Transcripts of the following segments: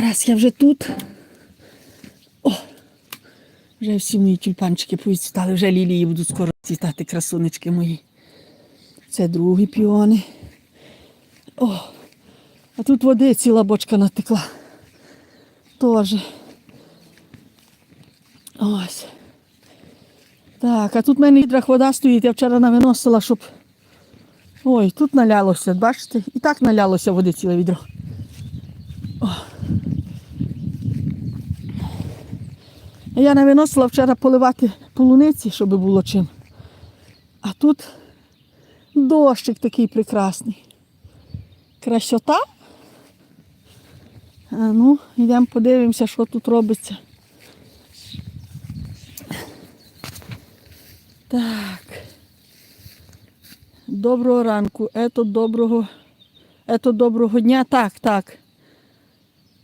Раз я вже тут. О, вже всі мої тюльпанчики повідцвітали, вже лілії будуть скоро цвітати, красунечки мої. Це другі піони. О, а тут води ціла бочка натекла. Тоже. Ось. Так, а тут в мене в відрах вода стоїть, я вчора навиносила, щоб. Ой, тут налялося, бачите? І так налялося води ціле відро. Я навиносила вчора поливати полуниці, щоб було чим. А тут дощик такий прекрасний. Красота. А ну, йдемо подивимося, що тут робиться. Так. Доброго ранку. Ето доброго. Ето доброго дня. Так, так.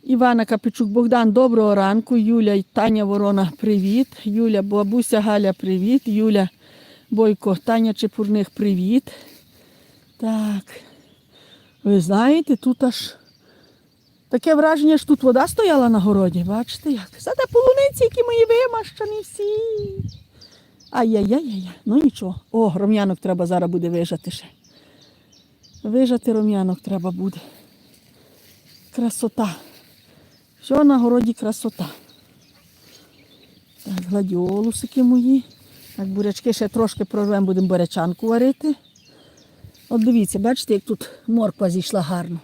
Івана Капічук Богдан, доброго ранку. Юля і Таня Ворона, привіт. Юля, бабуся Галя, привіт. Юля Бойко, Таня Чепурних, привіт. Так. Ви знаєте, тут аж таке враження, що тут вода стояла на городі. Бачите як? Зате полуниці, які мої вимащені всі. Ай-яй-яй-яй. Ну нічого. О, ром'янок треба зараз буде вижати ще. Вижати ром'янок треба буде. Красота. Все на городі красота. Так, гладіолусики мої. Так, бурячки ще трошки прорвемо, будемо бурячанку варити. От дивіться, бачите, як тут морква зійшла гарно.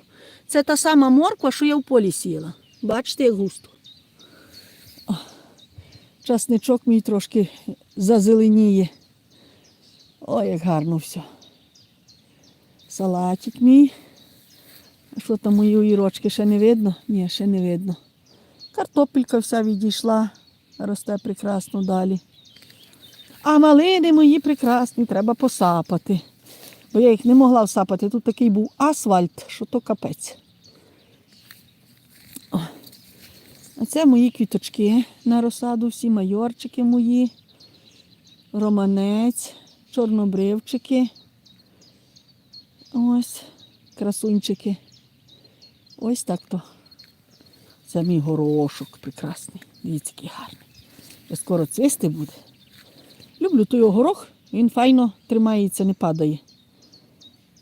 Це та сама морква, що я в полі сіяла. Бачите, як густо. О, часничок мій трошки зазеленіє. Ой, як гарно все. Салатик мій. А Що там мої огірочки ще не видно? Ні, ще не видно. Картопелька вся відійшла, росте прекрасно далі. А малини мої прекрасні, треба посапати. Бо я їх не могла всапати. Тут такий був асфальт, що то капець. О. А це мої квіточки на розсаду, всі майорчики мої, романець, чорнобривчики. Ось, красунчики. Ось так то. Це мій горошок прекрасний. Дивіться, який гарний. Вже скоро цвісти буде. Люблю той горох, він файно тримається, не падає.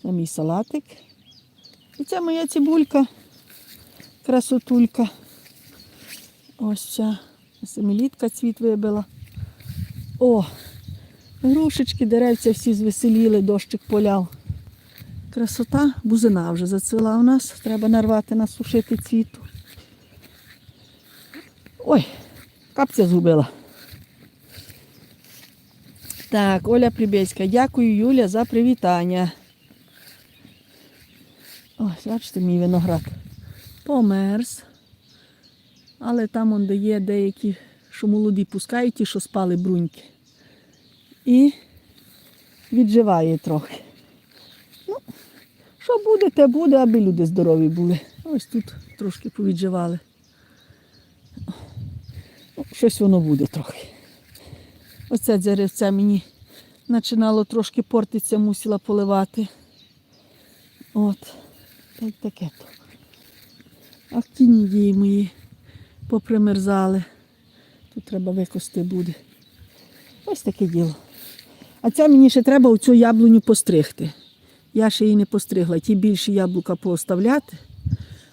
Це мій салатик. І це моя цибулька, красотулька. Ось ця семилітка цвіт вибила. О, грушечки, деревця всі звеселіли, дощик поляв. Красота, бузина вже зацвіла у нас. Треба нарвати, насушити цвіту. Ой, капця згубила. Так, Оля Прибєцька, дякую, Юля, за привітання. Ось, бачите, мій виноград померз. Але там он де є деякі, що молоді пускають, ті, що спали бруньки. І відживає трохи. Ну, що буде, те буде, аби люди здорові були. Ось тут трошки повідживали. Щось воно буде трохи. Оце деревце мені починало трошки портитися, мусила поливати. От. Так таке то. А актінідії мої попримерзали. Тут треба викости буде. Ось таке діло. А це мені ще треба оцю яблуню постригти. Я ще її не постригла. Ті більші яблука пооставляти,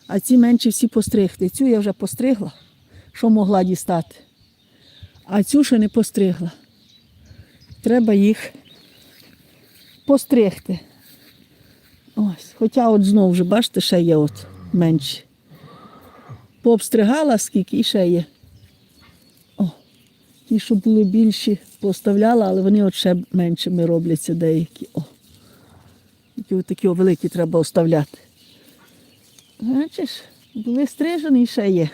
а ці менші всі постригти. Цю я вже постригла, що могла дістати. А цю ще не постригла. Треба їх постригти. Ось. Хоча от знову вже, бачите, ще є от менші. Пообстригала скільки і ще є. О, ті, що були більші, поставляла, але вони от ще меншими робляться деякі. О. От такі великі треба оставляти. Бачиш, були стрижені і ще є.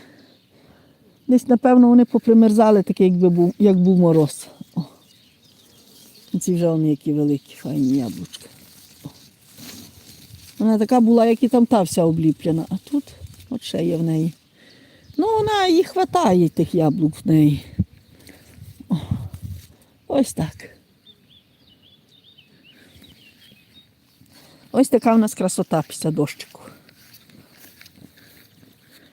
Десь, напевно, вони попримерзали, таке, якби був, як був мороз. О. Ці вже вони які великі, файні яблучка. О. Вона така була, як і там та вся обліплена, а тут от ще є в неї. Ну, вона їй хватає тих яблук в неї. О. Ось так. Ось така у нас красота після дощику.